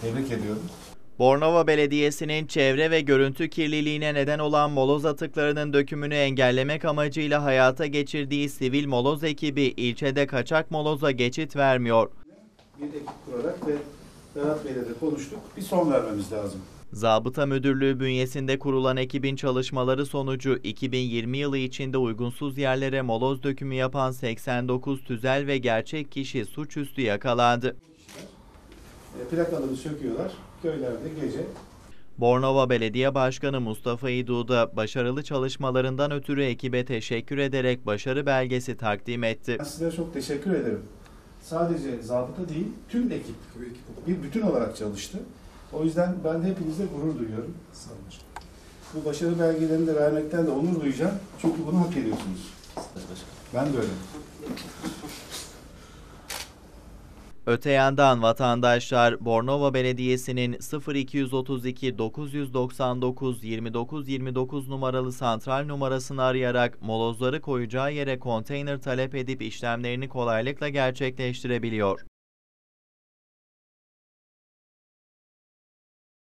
Tebrik ediyorum. Bornova Belediyesi'nin çevre ve görüntü kirliliğine neden olan moloz atıklarının dökümünü engellemek amacıyla hayata geçirdiği sivil moloz ekibi ilçede kaçak moloza geçit vermiyor. Bir ekip kurarak ve Berat Bey'le de konuştuk. Bir son vermemiz lazım. Zabıta Müdürlüğü bünyesinde kurulan ekibin çalışmaları sonucu 2020 yılı içinde uygunsuz yerlere moloz dökümü yapan 89 tüzel ve gerçek kişi suçüstü yakalandı. E, plakaları söküyorlar. Köylerde gece Bornova Belediye Başkanı Mustafa İdu da başarılı çalışmalarından ötürü ekibe teşekkür ederek başarı belgesi takdim etti. Ben sizlere çok teşekkür ederim. Sadece zabıta değil, tüm ekip bir bütün olarak çalıştı. O yüzden ben hepinizle gurur duyuyorum. Bu başarı belgelerini de vermekten de onur duyacağım. Çünkü bunu hak ediyorsunuz. Ben de öyle. Öte yandan vatandaşlar Bornova Belediyesi'nin 0232 999 29 29 numaralı santral numarasını arayarak molozları koyacağı yere konteyner talep edip işlemlerini kolaylıkla gerçekleştirebiliyor.